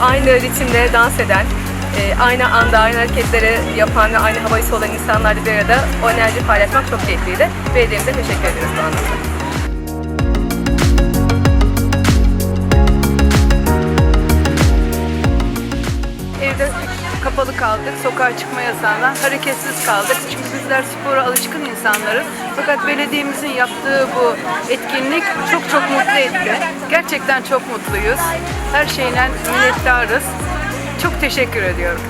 aynı ritimde dans eden, e, aynı anda aynı hareketleri yapan ve aynı havayı soluyan insanlarla bir arada o enerjiyi paylaşmak çok keyifliydi. Belediyemize teşekkür ederiz bu anlamda. Evde kapalı kaldık, sokağa çıkma yasağından hareketsiz kaldık. Çünkü bizler spora alışkın insanlarız. Fakat belediyemizin yaptığı bu etkinlik çok çok mutlu etti. Gerçekten çok mutluyuz. Her şeyden minnettarız. Çok teşekkür ediyorum.